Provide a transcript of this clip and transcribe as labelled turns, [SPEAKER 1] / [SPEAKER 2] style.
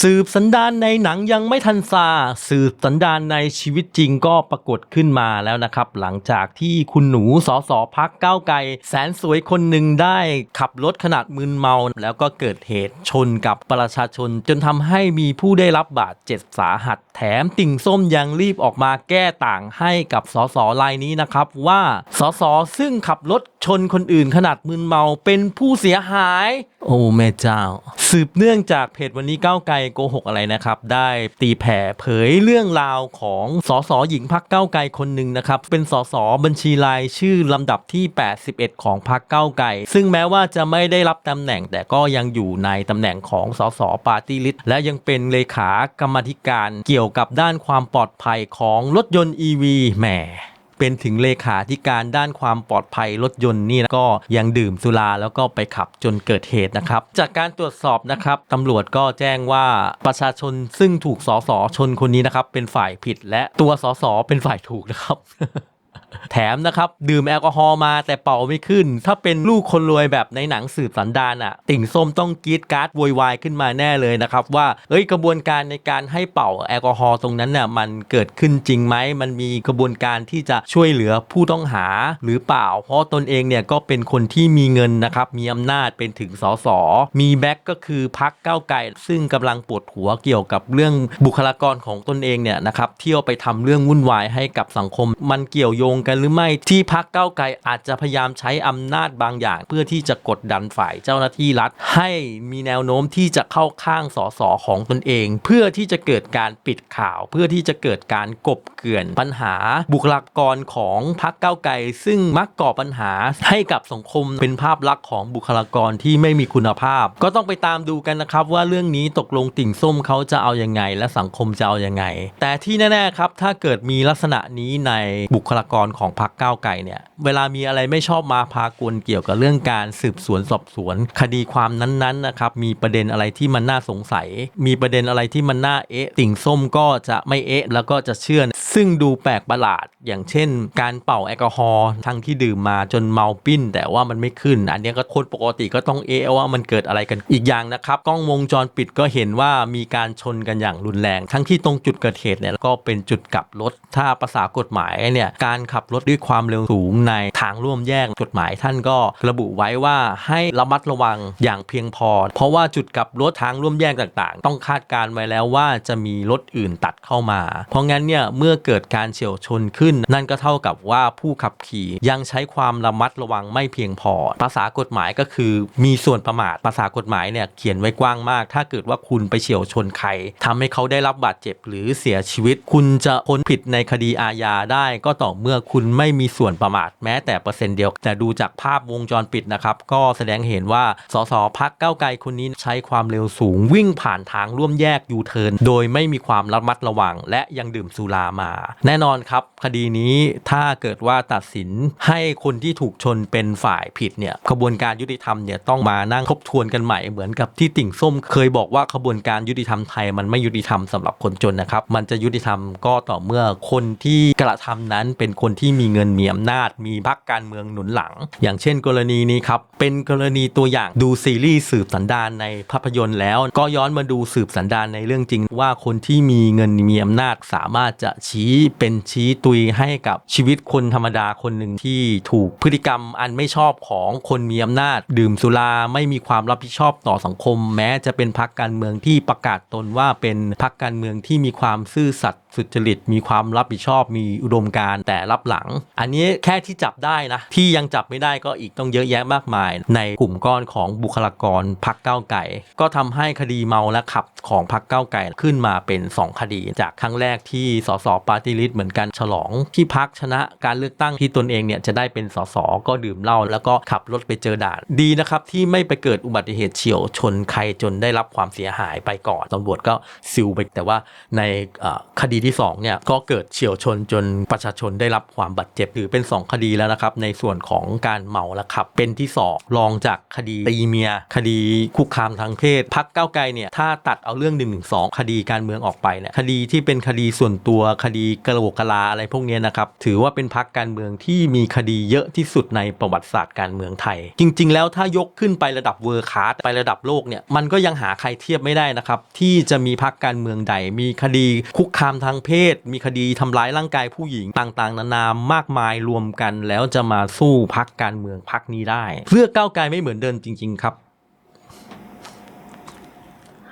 [SPEAKER 1] สืบสันดานในหนังยังไม่ทันซาสืบสันดานในชีวิตจริงก็ปรากฏขึ้นมาแล้วนะครับ หลังจากที่คุณหนูสอสอพักก้าวไกลแสนสวยคนหนึ่งได้ขับรถขนาดมึนเมา แล้วก็เกิดเหตุชนกับประชาชน จนทำให้มีผู้ได้รับบาดเจ็บสาหัส แถมติ่งส้มยังรีบออกมาแก้ต่างให้กับสอสอรายนี้นะครับ ว่าสอสอซึ่งขับรถชนคนอื่นขนาดมึนเมาเป็นผู้เสียหาย โอ้แม่เจ้า สืบเนื่องจากเพจวันนี้ก้าวไกลโกหกอะไรนะครับ ได้ตีแผ่เผยเรื่องราวของสสหญิงพักเก้าไกลคนหนึ่งนะครับ เป็นสสบัญชีรายชื่อลำดับที่ 81 ของพักเก้าไกลซึ่งแม้ว่าจะไม่ได้รับตำแหน่ง แต่ก็ยังอยู่ในตำแหน่งของสสปาร์ตี้ลิสต์และยังเป็นเลขากรรมธิการเกี่ยวกับด้านความปลอดภัยของรถยนต์ EV แหม เป็นถึงเลขาธิการด้านความปลอดภัยรถยนต์นี่นะก็ยังดื่มสุราแล้วก็ไปขับจนเกิดเหตุนะครับ จากการตรวจสอบนะครับตำรวจก็แจ้งว่าประชาชนซึ่งถูกสอสอชนคนนี้นะครับเป็นฝ่ายผิดและตัวสอสอเป็นฝ่ายถูกนะครับ แถมนะครับ ดื่มแอลกอฮอล์มาแต่เป่าไม่ขึ้น ถ้าเป็นลูกคนรวยแบบในหนังสืบสันดานอะติ่งส้มต้องกรีดการ์ดโวยวายขึ้นมาแน่เลยนะครับว่าเอ้ยกระบวนการในการให้เป่าแอลกอฮอล์ตรงนั้นน่ะมันเกิดขึ้นจริงไหมมันมีกระบวนการที่จะช่วยเหลือผู้ต้องหาหรือเปล่า เพราะตนเองเนี่ยก็เป็นคนที่มีเงินนะครับมีอำนาจเป็นถึงสสมีแบ็กก็คือพักก้าวไกลซึ่งกำลังปวดหัวเกี่ยวกับเรื่องบุคลากรของตนเองเนี่ยนะครับเที่ยวไปทำเรื่องวุ่นวายให้กับสังคม มันเกี่ยวโยงกันหรือไม่ที่พักเก้าไกลอาจจะพยายามใช้อำนาจบางอย่าง เพื่อที่จะกดดันฝ่ายเจ้าหน้าที่รัฐ ให้มีแนวโน้มที่จะเข้าข้างสสของตนเอง เพื่อที่จะเกิดการปิดข่าว เพื่อที่จะเกิดการกบเกลื่อนปัญหาบุคลากรของพักเก้าไกล ซึ่งมักก่อปัญหาให้กับสังคมเป็นภาพลักษณ์ของบุคลากรที่ไม่มีคุณภาพ ก็ต้องไปตามดูกันนะครับว่าเรื่องนี้ตกลงติ่งส้มเขาจะเอายังไง และสังคมจะเอายังไง แต่ที่แน่ๆครับถ้าเกิดมีลักษณะนี้ในบุคลากรของพรรคก้าวไกลเนี่ยเวลามีอะไรไม่ชอบมาพากลเกี่ยวกับเรื่องการสืบสวนสอบสวน คดีความนั้นๆนะครับมีประเด็นอะไรที่มันน่าสงสัย มีประเด็นอะไรที่มันน่าเอ๊ะติ่งส้มก็จะไม่เอ๊ะแล้วก็จะเชื่อ ซึ่งดูแปลกประหลาด อย่างเช่น การเป่าแอลกอฮอล์ทั้งที่ดื่มมาจนเมาปิ้น แต่ว่ามันไม่ขึ้น อันนี้ก็คนปกติก็ต้องเอะว่ามันเกิดอะไรกันอีกอย่างนะครับ กล้องวงจรปิดก็เห็นว่ามีการชนกันอย่างรุนแรง ทั้งที่ตรงจุดเกิดเหตุเนี่ยก็เป็นจุดกลับรถ ถ้าภาษากฎหมายเนี่ยการขับรถด้วยความเร็วสูงในทางร่วมแยกกฎหมายท่านก็ระบุไว้ว่าให้ระมัดระวังอย่างเพียงพอ เพราะว่าจุดกลับรถทางร่วมแยกต่างๆ ต้องคาดการไว้แล้วว่าจะมีรถอื่นตัดเข้ามา เพราะงั้นเนี่ยเมื่อเกิดการเฉียวชนขึ้น นั่นก็เท่ากับว่าผู้ขับขี่ยังใช้ความระมัดระวังไม่เพียงพอ ภาษากฎหมายก็คือมีส่วนประมาท ภาษากฎหมายเนี่ยเขียนไว้กว้างมาก ถ้าเกิดว่าคุณไปเฉียวชนใครทำให้เขาได้รับบาดเจ็บหรือเสียชีวิต คุณจะพ้นผิดในคดีอาญาได้ก็ต่อเมื่อคุณไม่มีส่วนประมาทแม้แต่เปอร์เซ็นต์เดียว แต่ดูจากภาพวงจรปิดนะครับก็แสดงเห็นว่าสสพักเก้าไกลคนนี้ใช้ความเร็วสูงวิ่งผ่านทางร่วมแยกยูเทิร์นโดยไม่มีความระมัดระวัง และยังดื่มสุรามาแน่นอนครับ คดีนี้ถ้าเกิดว่าตัดสินให้คนที่ถูกชนเป็นฝ่ายผิดเนี่ยขบวนการยุติธรรมเนี่ยต้องมานั่งทบทวนกันใหม่เหมือนกับที่ติ่งส้มเคยบอกว่าขบวนการยุติธรรมไทยมันไม่ยุติธรรมสำหรับคนจนนะครับมันจะยุติธรรมก็ต่อเมื่อคนที่กระทำนั้นเป็นคนที่มีเงินมีอำนาจ มีพรรคการเมืองหนุนหลัง อย่างเช่นกรณีนี้ครับเป็นกรณีตัวอย่างดูซีรีส์สืบสันดานในภาพยนตร์แล้ว ก็ย้อนมาดูสืบสันดานในเรื่องจริงว่าคนที่มีเงินมีอำนาจสามารถจะชี้เป็นชี้ตุยให้กับชีวิตคนธรรมดาคนหนึ่งที่ถูกพฤติกรรมอันไม่ชอบของคนมีอำนาจ ดื่มสุราไม่มีความรับผิดชอบต่อสังคม แม้จะเป็นพรรคการเมืองที่ประกาศตนว่าเป็นพรรคการเมืองที่มีความซื่อสัตย์สุจริตมีความรับผิดชอบมีอุดมการแต่รับหลัง อันนี้แค่ที่จับได้นะ ที่ยังจับไม่ได้ก็อีกต้องเยอะแยะมากมาย ในกลุ่มก้อนของบุคลากรพักเก้าไก่ ก็ทำให้คดีเมาและขับของพักเก้าไก่ขึ้นมาเป็น 2 คดี จากครั้งแรกที่สสปาร์ตี้ลิสต์เหมือนกันฉลองที่พักชนะการเลือกตั้งที่ตนเองเนี่ยจะได้เป็นสสก็ดื่มเหล้าแล้วก็ขับรถไปเจอด่านดีนะครับที่ไม่ไปเกิดอุบัติเหตุเฉียวชนใครจนได้รับความเสียหายไปก่อนตำรวจก็ซิลไปแต่ว่าในคดีที่สองเนี่ยก็เกิดเฉียวชนจนประชาชนได้รับความบาดเจ็บถือเป็นสองคดีแล้วนะครับ ในส่วนของการเมาแล้วขับ เป็นที่สองรองจากคดีตีเมีย คดีคุกคามทางเพศพักเก้าไกลเนี่ยถ้าตัดเอาเรื่อง1นึคดีการเมืองออกไปเนี่ยคดีที่เป็นคดีส่วนตัวคดีกระโหลกกะลาอะไรพวกนี้นะครับถือว่าเป็นพักการเมืองที่มีคดีเยอะที่สุดในประวัติศาสตร์การเมืองไทย จริง ๆ แล้วถ้ายกขึ้นไประดับเวอร์คลาสไประดับโลกเนี่ยมันก็ยังหาใครเทียบไม่ได้นะครับที่จะมีพักการเมืองใดมีคดีคุกคามทางางเพศ มีคดีทำร้ายร่างกายผู้หญิงต่างๆ นานามากมายรวมกัน แล้วจะมาสู้พักการเมืองพักนี้ได้ เพื่อก้าวไกลไม่เหมือนเดิมจริง ๆ ครับ